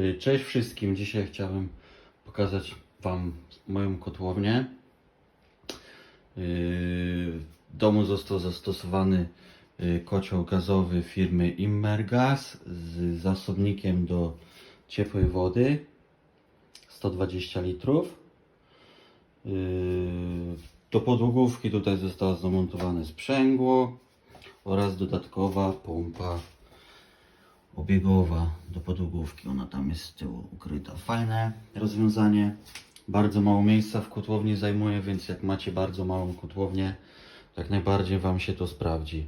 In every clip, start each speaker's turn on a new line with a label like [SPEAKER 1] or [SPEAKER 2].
[SPEAKER 1] Y, Cześć wszystkim. Dzisiaj chciałem pokazać Wam moją kotłownię. Y, W domu został zastosowany y, kocioł gazowy firmy Immergas z zasobnikiem do ciepłej wody 120 litrów. Do podłogówki tutaj zostało zamontowane sprzęgło oraz dodatkowa pompa obiegowa do podłogówki. Ona tam jest z tyłu ukryta. Fajne rozwiązanie. Bardzo mało miejsca w kotłowni zajmuje, więc jak macie bardzo małą kotłownię, to jak najbardziej Wam się to sprawdzi.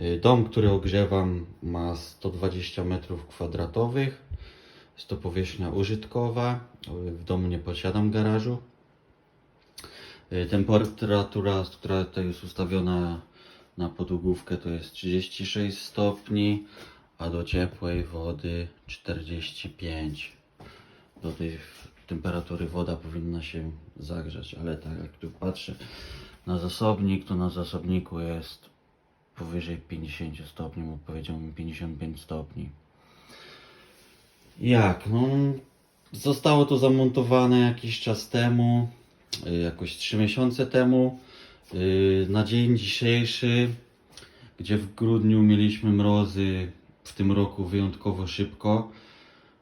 [SPEAKER 1] Y, Dom, który ogrzewam ma 120 m2. Jest to powierzchnia użytkowa. Y, W domu nie posiadam garażu. Y, Temperatura, która tutaj jest ustawiona na podłogówkę to jest 36 stopni, a do ciepłej wody 45. Do tej temperatury woda powinna się zagrzać, ale tak jak tu patrzę na zasobnik, to na zasobniku jest powyżej 50 stopni, bo powiedziałbym 55 stopni. Jak? No, zostało to zamontowane jakiś czas temu, y, jakoś 3 miesiące temu. Y, Na dzień dzisiejszy, gdzie w grudniu mieliśmy mrozy w tym roku wyjątkowo szybko,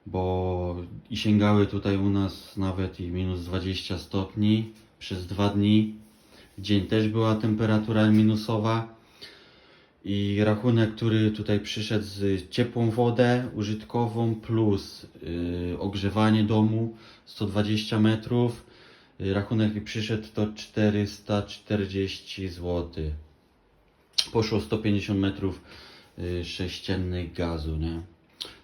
[SPEAKER 1] bo i sięgały tutaj u nas nawet i minus 20 stopni przez dwa dni. W dzień też była temperatura minusowa. I rachunek, który tutaj przyszedł z ciepłą wodę użytkową plus y, ogrzewanie domu 120 metrów. Y, rachunek przyszedł to 440 zł. Poszło 150 metrów y, sześciennych gazu, nie?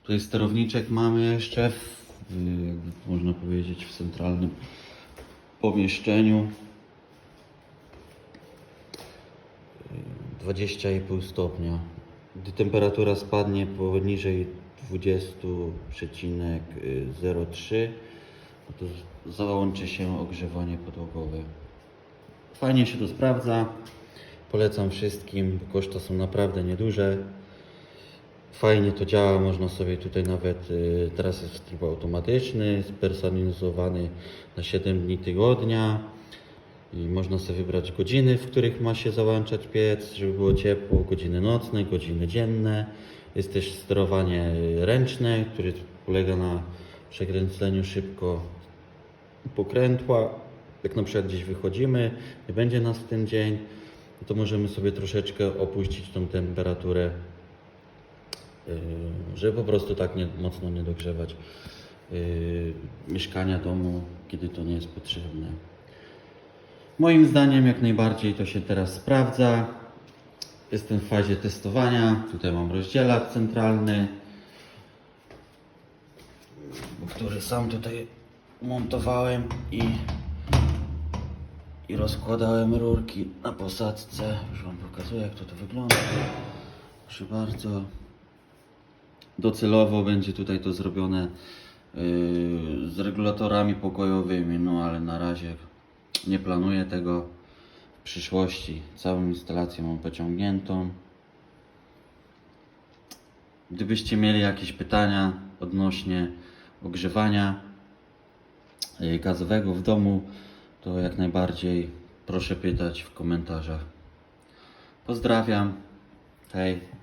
[SPEAKER 1] Tutaj sterowniczek mamy jeszcze, w, y, można powiedzieć, w centralnym pomieszczeniu. 20,5 stopnia. Gdy temperatura spadnie poniżej 20,03, no to załączy się ogrzewanie podłogowe. Fajnie się to sprawdza. Polecam wszystkim. Koszta są naprawdę nieduże. Fajnie to działa, można sobie tutaj nawet, y, teraz jest tryb automatyczny, spersonalizowany na 7 dni tygodnia i można sobie wybrać godziny, w których ma się załączać piec, żeby było ciepło, godziny nocne, godziny dzienne. Jest też sterowanie ręczne, które polega na przekręceniu szybko pokrętła. Jak na przykład gdzieś wychodzimy, nie będzie nas ten dzień, to możemy sobie troszeczkę opuścić tą temperaturę żeby po prostu tak nie, mocno nie dogrzewać yy, mieszkania, domu, kiedy to nie jest potrzebne. Moim zdaniem jak najbardziej to się teraz sprawdza. Jestem w fazie testowania. Tutaj mam rozdzielacz centralny, który sam tutaj montowałem i, i rozkładałem rurki na posadzce. Już Wam pokazuję jak to, to wygląda. Proszę bardzo. Docelowo będzie tutaj to zrobione yy, z regulatorami pokojowymi, no ale na razie nie planuję tego w przyszłości. Całą instalację mam pociągniętą. Gdybyście mieli jakieś pytania odnośnie ogrzewania yy, gazowego w domu, to jak najbardziej proszę pytać w komentarzach. Pozdrawiam. Hej.